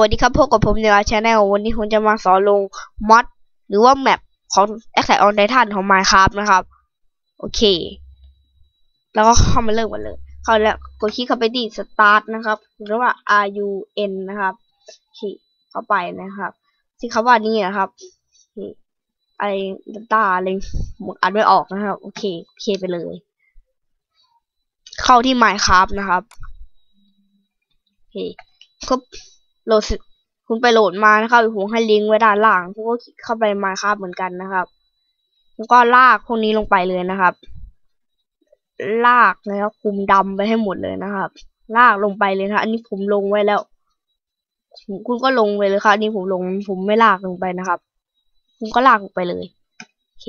วัสดีครับพบกับผมในรายชาแนลวันนี้ผมจะมาสอนลงมอดหรือว่าแมปของ Attack on Titan ของ Minecraft นะครับ โอเค แล้วก็เข้ามาเริ่มกันเลย เข้าแล้วกดคลิกเข้าไปที่ Start นะครับหรือว่า R U N นะครับคลิกเข้าไปนะครับที่คำว่านี้นะครับอะไรตาอะไรหมดอ่านไม่ออกนะครับ โอเคเคไปเลย เข้าที่ Minecraft นะครับโอเคก็ โหลดคุณไปโหลดมานะครับผมให้ลิงก์ไว้ด้านล่างคุณก็คลิกเข้าไปมาครับเหมือนกันนะครับแล้วก็ลากพวกนี้ลงไปเลยนะครับ ลากแล้วคุมดำไปให้หมดเลยนะครับ ลากลงไปเลยนะอันนี้ผมลงไว้แล้วคุณก็ลงไปเลยครับอันนี้ผมลงผมไม่ลากลงไปนะครับ คุณก็ลากลงไปเลยโอเค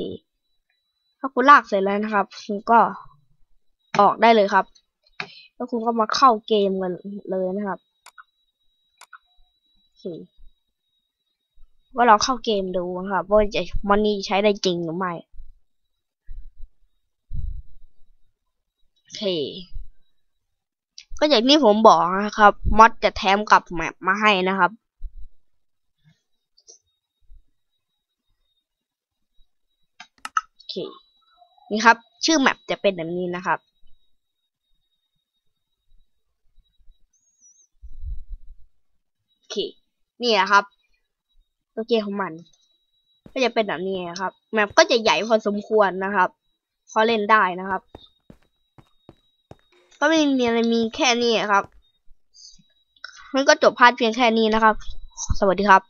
ถ้าคุณลากเสร็จแล้วนะครับ คุณก็ออกได้เลยครับ แล้วคุณก็มาเข้าเกมกันเลยนะครับ โอเคก็ลองเข้าเกมดูนะครับว่าจะมันนี่ใช้ได้จริงหรือไม่โอเค ก็อย่างที่ผมบอกนะครับ มอดจะแถมกับแมปมาให้นะครับโอเคนี่ครับ ชื่อแมปจะเป็นแบบนี้นะครับโอเค นี่นะครับตัวเกมของมัน ก็จะเป็นแบบนี้นครับ แมปก็จะใหญ่พอสมควรนะครับพอเล่นได้นะครับ ก็ไม่มีอะไรมีแค่นี้ครับมันก็จบพาร์ทเพียงแค่นี้นะครับ สวัสดีครับ